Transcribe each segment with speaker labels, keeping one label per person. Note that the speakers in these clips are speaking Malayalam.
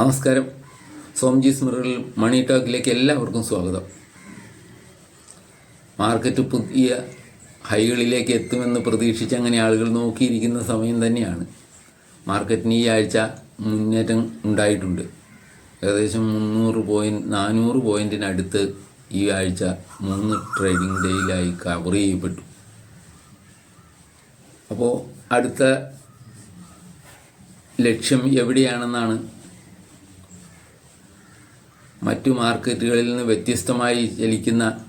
Speaker 1: നമസ്കാരം. സോംജി മിററിൽ മണി ടോക്കിലേക്ക് എല്ലാവർക്കും സ്വാഗതം. മാർക്കറ്റ് പുതിയ ഹൈകളിലേക്ക് എത്തുമെന്ന് പ്രതീക്ഷിച്ച് അങ്ങനെ ആളുകൾ നോക്കിയിരിക്കുന്ന സമയം തന്നെയാണ്. മാർക്കറ്റിന് ഈ ആഴ്ച മുന്നേറ്റം ഉണ്ടായിട്ടുണ്ട്. ഏകദേശം മുന്നൂറ് പോയിന്റ് നാനൂറ് പോയിന്റിനടുത്ത് ഈ ആഴ്ച മൂന്ന് ട്രേഡിംഗ് ഡേയിലായി കവർ ചെയ്യപ്പെട്ടു. അപ്പോൾ അടുത്ത ലക്ഷ്യം എവിടെയാണെന്നാണ് മറ്റു മാർക്കറ്റുകളിൽ നിന്ന് വ്യത്യസ്തമായി ചലിക്കുന്ന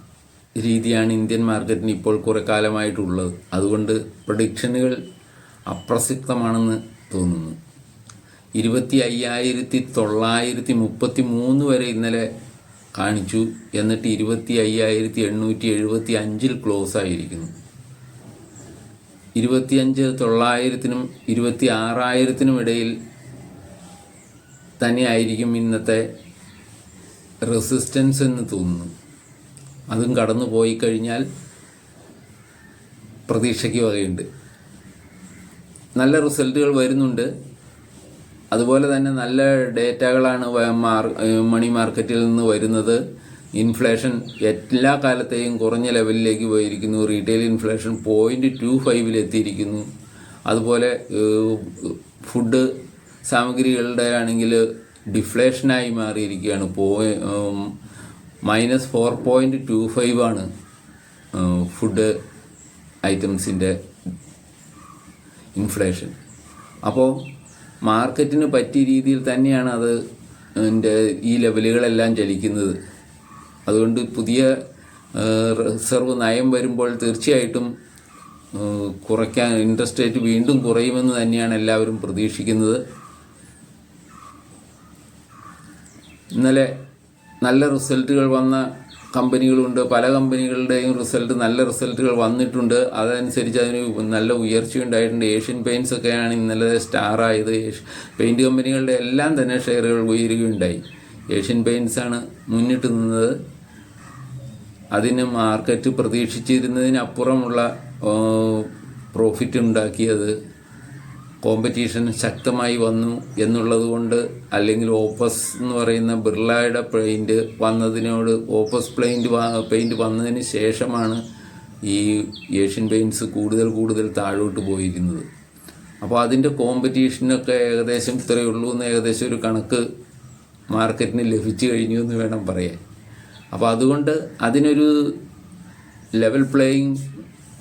Speaker 1: രീതിയാണ് ഇന്ത്യൻ മാർക്കറ്റിന് ഇപ്പോൾ കുറെ കാലമായിട്ടുള്ളത്. അതുകൊണ്ട് പ്രഡിക്ഷനുകൾ അപ്രസക്തമാണെന്ന് തോന്നുന്നു. ഇരുപത്തി അയ്യായിരത്തി തൊള്ളായിരത്തി മുപ്പത്തി മൂന്ന് വരെ ഇന്നലെ കാണിച്ചു. എന്നിട്ട് ഇരുപത്തി അയ്യായിരത്തി എണ്ണൂറ്റി എഴുപത്തി അഞ്ചിൽ ക്ലോസ് ആയിരിക്കുന്നു. ഇരുപത്തിയഞ്ച് തൊള്ളായിരത്തിനും ഇരുപത്തി ആറായിരത്തിനും ഇടയിൽ തന്നെയായിരിക്കും ഇന്നത്തെ റെസിസ്റ്റൻസ് എന്ന് തോന്നുന്നു. അതും കടന്നു പോയി കഴിഞ്ഞാൽ പ്രതീക്ഷയ്ക്ക് വകയുണ്ട്. നല്ല റിസൾട്ടുകൾ വരുന്നുണ്ട്. അതുപോലെ തന്നെ നല്ല ഡേറ്റകളാണ് മണി മാർക്കറ്റിൽ നിന്ന് വരുന്നത്. ഇൻഫ്ലേഷൻ എല്ലാ കാലത്തെയും കുറഞ്ഞ ലെവലിലേക്ക് പോയിരിക്കുന്നു. റീറ്റെയിൽ ഇൻഫ്ലേഷൻ പോയിന്റ് ടു ഫൈവിൽ എത്തിയിരിക്കുന്നു. അതുപോലെ ഫുഡ് സാമഗ്രികളുടെ ആണെങ്കിൽ ഡിഫ്ലേഷനായി മാറിയിരിക്കുകയാണ്. പോയി minus four point two five ആണ് ഫുഡ് ഐറ്റംസിന്റെ ഇൻഫ്ലേഷൻ അപ്പോൾ മാർക്കറ്റിന് പറ്റിയ രീതിയിൽ തന്നെയാണ് അത് അതിന്റെ ഈ ലെവലുകളെല്ലാം ചലിക്കുന്നത്. അതുകൊണ്ട് പുതിയ റിസർവ് നയം വരുമ്പോൾ തീർച്ചയായിട്ടും കുറയ്ക്കാൻ ഇൻട്രസ്റ്റ് റേറ്റ് വീണ്ടും കുറയുമെന്ന് തന്നെയാണ് എല്ലാവരും പ്രതീക്ഷിക്കുന്നത്. ഇന്നലെ നല്ല റിസൾട്ടുകൾ വന്ന കമ്പനികളുണ്ട്. പല കമ്പനികളുടെയും റിസൾട്ട് നല്ല റിസൾട്ടുകൾ വന്നിട്ടുണ്ട്. അതനുസരിച്ച് അതിന് നല്ല ഉയർച്ചയുണ്ടായിട്ടുണ്ട് ഏഷ്യൻ പെയിൻസ് ഒക്കെയാണ് ഇന്നലെ ഏഷ്യ പെയിന്റ് കമ്പനികളുടെ എല്ലാം തന്നെ ഷെയറുകൾ ഉയരുകയുണ്ടായി. ഏഷ്യൻ പെയിൻസ് ആണ് മുന്നിട്ട് നിന്നത്. അതിന് മാർക്കറ്റ് പ്രതീക്ഷിച്ചിരുന്നതിനപ്പുറമുള്ള പ്രോഫിറ്റ് ഉണ്ടാക്കിയത് കോമ്പറ്റീഷൻ ശക്തമായി വന്നു എന്നുള്ളത് കൊണ്ട് അല്ലെങ്കിൽ ഓപ്പസ് എന്ന് പറയുന്ന ബിർളയുടെ പെയിന്റ് വന്നതിനോട് ഓപ്പസ് പെയിന്റ് പെയിന്റ് വന്നതിന് ശേഷമാണ് ഈ ഏഷ്യൻ പെയിന്റ്സ് കൂടുതൽ കൂടുതൽ താഴോട്ട് പോയിരിക്കുന്നത്. അപ്പോൾ അതിന്റെ കോമ്പറ്റീഷനൊക്കെ ഏകദേശം ഇത്രയേ ഉള്ളൂ എന്ന് ഏകദേശം ഒരു കണക്ക് മാർക്കറ്റിന് ലഭിച്ചു കഴിഞ്ഞു എന്ന് വേണം പറയാൻ. അപ്പോൾ അതുകൊണ്ട് അതിനൊരു ലെവൽ പ്ലേയിങ്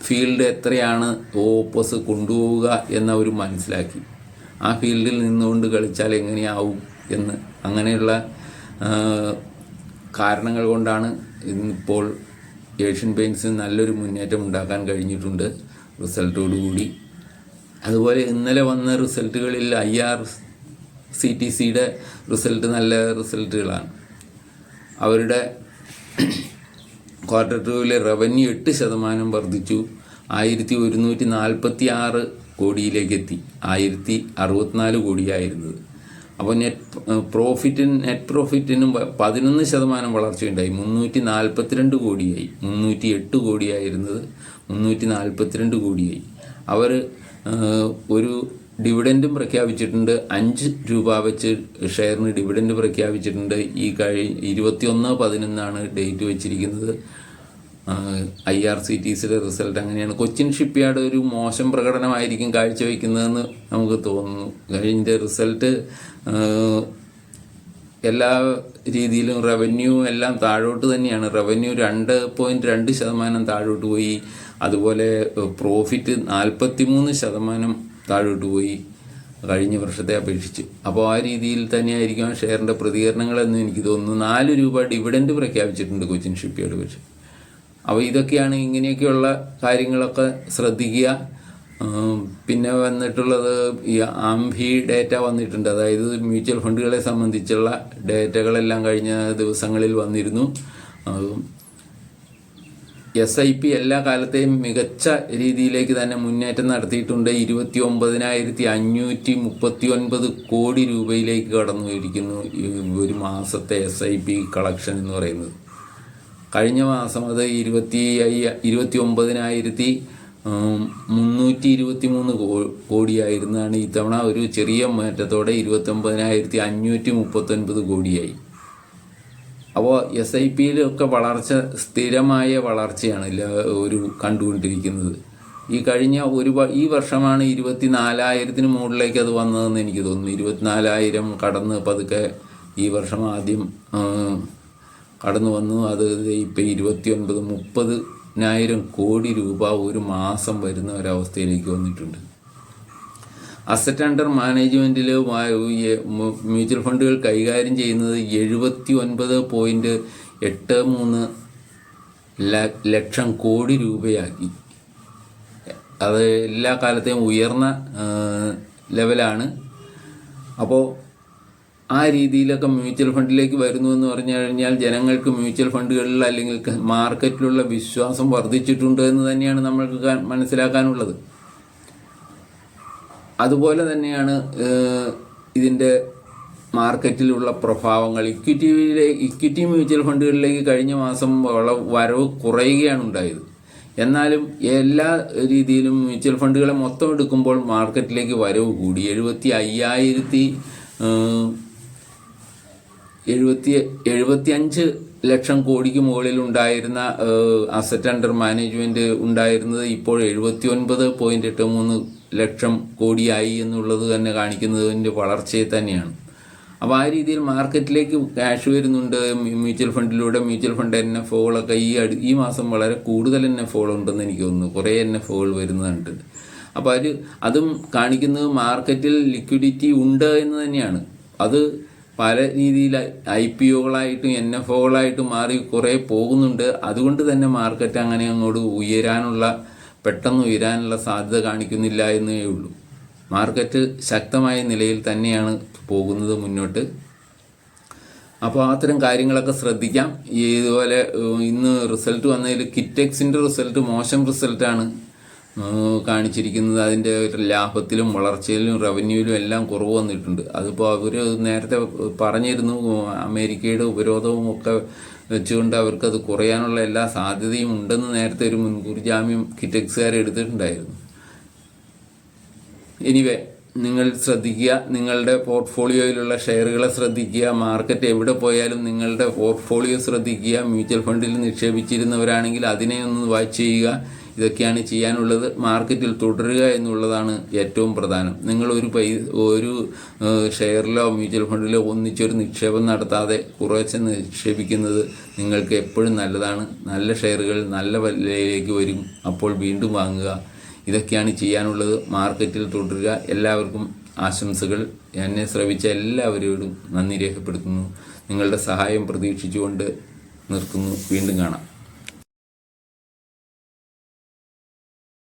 Speaker 1: ഫീൽഡ് എത്രയാണ് ഓപ്പസ് കൊണ്ടുപോവുക എന്നവർ മനസ്സിലാക്കി. ആ ഫീൽഡിൽ നിന്നുകൊണ്ട് കളിച്ചാൽ എങ്ങനെയാവും എന്ന്. അങ്ങനെയുള്ള കാരണങ്ങൾ കൊണ്ടാണ് ഇന്നിപ്പോൾ ഏഷ്യൻ പെയിൻസിന് നല്ലൊരു മുന്നേറ്റം ഉണ്ടാക്കാൻ കഴിഞ്ഞിട്ടുണ്ട് റിസൾട്ടോടുകൂടി അതുപോലെ ഇന്നലെ വന്ന റിസൾട്ടുകളിൽ ഐ ആർ സി ടി സിയുടെ റിസൾട്ട് നല്ല റിസൾട്ടുകളാണ്. അവരുടെ ക്വാർട്ടർ ടുവിലെ റവന്യൂ എട്ട് ശതമാനം വർദ്ധിച്ചു. ആയിരത്തി ഒരുന്നൂറ്റി നാൽപ്പത്തി ആറ് കോടിയിലേക്ക് എത്തി ആയിരത്തി അറുപത്തിനാല് കോടിയായിരുന്നത് അപ്പോൾ നെറ്റ് പ്രോഫിറ്റിന് നെറ്റ് പ്രോഫിറ്റിനും പതിനൊന്ന് ശതമാനം വളർച്ചയുണ്ടായി. മുന്നൂറ്റി നാൽപ്പത്തിരണ്ട് കോടിയായി. മുന്നൂറ്റി എട്ട് കോടിയായിരുന്നത് മുന്നൂറ്റി നാൽപ്പത്തിരണ്ട് കോടിയായി. അവർ ഒരു ഡിവിഡന്റും പ്രഖ്യാപിച്ചിട്ടുണ്ട്. അഞ്ച് രൂപ വെച്ച് ഷെയറിന് ഡിവിഡന്റ് പ്രഖ്യാപിച്ചിട്ടുണ്ട്. ഈ കഴി ഇരുപത്തിയൊന്ന് പതിനൊന്നാണ് ഡേറ്റ് വെച്ചിരിക്കുന്നത്. ഐ ആർ സി ടി സിയുടെ റിസൾട്ട് അങ്ങനെയാണ്. കൊച്ചിൻ ഷിപ്പ്യാർഡ് ഒരു മോശം പ്രകടനമായിരിക്കും കാഴ്ചവെക്കുന്നതെന്ന് നമുക്ക് തോന്നുന്നു. കഴിഞ്ഞ റിസൾട്ട് എല്ലാ രീതിയിലും റവന്യൂ എല്ലാം താഴോട്ട് തന്നെയാണ്. റവന്യൂ രണ്ട് പോയിന്റ് രണ്ട് ശതമാനം താഴോട്ട് പോയി. അതുപോലെ പ്രോഫിറ്റ് നാൽപ്പത്തി മൂന്ന് ശതമാനം താഴോട്ട് പോയി കഴിഞ്ഞ വർഷത്തെ അപേക്ഷിച്ച്. അപ്പോൾ ആ രീതിയിൽ തന്നെയായിരിക്കും ഷെയറിന്റെ പ്രതികരണങ്ങളെന്ന് എനിക്ക് തോന്നുന്നു. നാല് രൂപ ഡിവിഡൻഡ് പ്രഖ്യാപിച്ചിട്ടുണ്ട് കൊച്ചിൻ ഷിപ്പ്യാർഡ് പക്ഷേ അപ്പോൾ ഇതൊക്കെയാണ് ഇങ്ങനെയൊക്കെയുള്ള കാര്യങ്ങളൊക്കെ ശ്രദ്ധിക്കുക. പിന്നെ വന്നിട്ടുള്ളത് ഈ ആംഫി ഡേറ്റ വന്നിട്ടുണ്ട്. അതായത് മ്യൂച്വൽ ഫണ്ടുകളെ സംബന്ധിച്ചുള്ള ഡേറ്റകളെല്ലാം കഴിഞ്ഞ ദിവസങ്ങളിൽ വന്നിരുന്നു. എസ് ഐ പി എല്ലാ കാലത്തെയും മികച്ച രീതിയിലേക്ക് തന്നെ മുന്നേറ്റം നടത്തിയിട്ടുണ്ട്. ഇരുപത്തി ഒമ്പതിനായിരത്തി അഞ്ഞൂറ്റി മുപ്പത്തി ഒൻപത് കോടി രൂപയിലേക്ക് കടന്നു ഈ ഒരു മാസത്തെ എസ് ഐ പി കളക്ഷൻ എന്ന് പറയുന്നത്. കഴിഞ്ഞ മാസം അത് ഇരുപത്തി അയ്യ ഇരുപത്തി ഒമ്പതിനായിരത്തി മുന്നൂറ്റി ഇരുപത്തി മൂന്ന് കോടിയായിരുന്നാണ് ഇത്തവണ ഒരു ചെറിയ മാറ്റത്തോടെ ഇരുപത്തി ഒമ്പതിനായിരത്തി അഞ്ഞൂറ്റി മുപ്പത്തൊൻപത് കോടിയായി. അപ്പോൾ എസ് ഐ പിയിലൊക്കെ വളർച്ച സ്ഥിരമായ വളർച്ചയാണ് ഒരു കണ്ടുകൊണ്ടിരിക്കുന്നത്. ഈ കഴിഞ്ഞ ഒരു ഈ വർഷമാണ് ഇരുപത്തി നാലായിരത്തിന് മുകളിലേക്ക് അത് വന്നതെന്ന് എനിക്ക് തോന്നുന്നു. ഇരുപത്തിനാലായിരം കടന്ന് പതുക്കെ ഈ വർഷം ആദ്യം കടന്നു വന്നു. അത് ഇപ്പം ഇരുപത്തി ഒൻപത് മുപ്പതിനായിരം കോടി രൂപ ഒരു മാസം വരുന്ന ഒരവസ്ഥയിലേക്ക് വന്നിട്ടുണ്ട്. അസറ്റ് അണ്ടർ മാനേജ്മെന്റിൽ മ്യൂച്വൽ ഫണ്ടുകൾ കൈകാര്യം ചെയ്യുന്നത് എഴുപത്തി ഒൻപത് പോയിന്റ് എട്ട് മൂന്ന് ലക്ഷം കോടി രൂപയാക്കി. അത് എല്ലാ കാലത്തെയും ഉയർന്ന ലെവലാണ്. അപ്പോൾ ആ രീതിയിലൊക്കെ മ്യൂച്വൽ ഫണ്ടിലേക്ക് വരുന്നു എന്ന് പറഞ്ഞു കഴിഞ്ഞാൽ ജനങ്ങൾക്ക് മ്യൂച്വൽ ഫണ്ടുകളിൽ അല്ലെങ്കിൽ മാർക്കറ്റിലുള്ള വിശ്വാസം വർദ്ധിച്ചിട്ടുണ്ട് എന്ന് തന്നെയാണ് നമ്മൾക്ക് മനസ്സിലാക്കാനുള്ളത്. അതുപോലെ തന്നെയാണ് ഇതിന്റെ മാർക്കറ്റിലുള്ള പ്രഭാവങ്ങൾ. ഇക്വിറ്റിയിലെ ഇക്വിറ്റി മ്യൂച്വൽ ഫണ്ടുകളിലേക്ക് കഴിഞ്ഞ മാസം വള വരവ് കുറയുകയാണ് ഉണ്ടായത്. എന്നാലും എല്ലാ രീതിയിലും മ്യൂച്വൽ ഫണ്ടുകളെ മൊത്തം എടുക്കുമ്പോൾ മാർക്കറ്റിലേക്ക് വരവ് കൂടി. എഴുപത്തി അയ്യായിരത്തി എഴുപത്തി എഴുപത്തി അഞ്ച് ലക്ഷം കോടിക്ക് മുകളിൽ ഉണ്ടായിരുന്ന അസറ്റ് അണ്ടർ മാനേജ്മെന്റ് ഉണ്ടായിരുന്നത് ഇപ്പോൾ എഴുപത്തി ഒൻപത് പോയിന്റ് എട്ട് മൂന്ന് ലക്ഷം കോടിയായി എന്നുള്ളത് തന്നെ കാണിക്കുന്നതിന്റെ വളർച്ചയെ തന്നെയാണ്. അപ്പോൾ ആ രീതിയിൽ മാർക്കറ്റിലേക്ക് ക്യാഷ് വരുന്നുണ്ട് മ്യൂച്വൽ ഫണ്ടിലൂടെ മ്യൂച്വൽ ഫണ്ട് എൻ എഫ് ഒകളൊക്കെ ഈ അടു ഈ മാസം വളരെ കൂടുതൽ എൻ എഫ് ഒകൾ ഉണ്ടെന്ന് എനിക്ക് തോന്നുന്നു. കുറേ എൻ എഫ് ഒകൾ വരുന്നുണ്ട് അപ്പോൾ അത് അതും കാണിക്കുന്നത് മാർക്കറ്റിൽ ലിക്വിഡിറ്റി ഉണ്ട് എന്ന് തന്നെയാണ്. അത് പല രീതിയിൽ ഐ പി ഒകളായിട്ടും എൻ എഫ് ഒകളായിട്ടും മാറി കുറേ പോകുന്നുണ്ട്. അതുകൊണ്ട് തന്നെ മാർക്കറ്റ് അങ്ങനെ അങ്ങോട്ട് ഉയരാനുള്ള പെട്ടെന്ന് ഉയരാനുള്ള സാധ്യത കാണിക്കുന്നില്ല എന്നേ ഉള്ളൂ. മാർക്കറ്റ് ശക്തമായ നിലയിൽ തന്നെയാണ് പോകുന്നത് മുന്നോട്ട്. അപ്പോൾ അത്തരം കാര്യങ്ങളൊക്കെ ശ്രദ്ധിക്കാം. ഇതുപോലെ ഇന്ന് റിസൾട്ട് വന്നതിൽ കിറ്റെക്സിന്റെ റിസൾട്ട് മോശം റിസൾട്ടാണ് കാണിച്ചിരിക്കുന്നത്. അതിന്റെ ലാഭത്തിലും വളർച്ചയിലും റവന്യൂവിലും എല്ലാം കുറവ് വന്നിട്ടുണ്ട്. അതിപ്പോൾ അവർ നേരത്തെ പറഞ്ഞിരുന്നു അമേരിക്കയുടെ ഉപരോധവും ഒക്കെ വെച്ചുകൊണ്ട് അവർക്കത് കുറയാനുള്ള എല്ലാ സാധ്യതയും ഉണ്ടെന്ന് നേരത്തെ ഒരു മുൻകൂർ ജാമ്യം കിറ്റക്സുകാർ എടുത്തിട്ടുണ്ടായിരുന്നു. എനിവേ നിങ്ങൾ ശ്രദ്ധിക്കുക നിങ്ങളുടെ പോർട്ട്ഫോളിയോയിലുള്ള ഷെയറുകളെ ശ്രദ്ധിക്കുക മാർക്കറ്റ് എവിടെ പോയാലും നിങ്ങളുടെ പോർട്ട്ഫോളിയോ ശ്രദ്ധിക്കുക മ്യൂച്വൽ ഫണ്ടിൽ നിക്ഷേപിച്ചിരുന്നവരാണെങ്കിൽ അതിനെ ഒന്ന് വാച്ച് ചെയ്യുക ഇതൊക്കെയാണ് ചെയ്യാനുള്ളത്. മാർക്കറ്റിൽ തുടരുക എന്നുള്ളതാണ് ഏറ്റവും പ്രധാനം. നിങ്ങൾ ഒരു പൈ ഒരു ഷെയറിലോ മ്യൂച്വൽ ഫണ്ടിലോ ഒന്നിച്ചൊരു നിക്ഷേപം നടത്താതെ കുറച്ച് നിക്ഷേപിക്കുന്നത് നിങ്ങൾക്ക് എപ്പോഴും നല്ലതാണ്. നല്ല ഷെയറുകൾ നല്ല വിലയിലേക്ക് വരും. അപ്പോൾ വീണ്ടും വാങ്ങുക. ഇതൊക്കെയാണ് ചെയ്യാനുള്ളത്. മാർക്കറ്റിൽ തുടരുക. എല്ലാവർക്കും ആശംസകൾ. എന്നെ ശ്രവിച്ച എല്ലാവരോടും നന്ദി രേഖപ്പെടുത്തുന്നു. നിങ്ങളുടെ സഹായം പ്രതീക്ഷിച്ചുകൊണ്ട് നിർത്തുന്നു. വീണ്ടും കാണാം.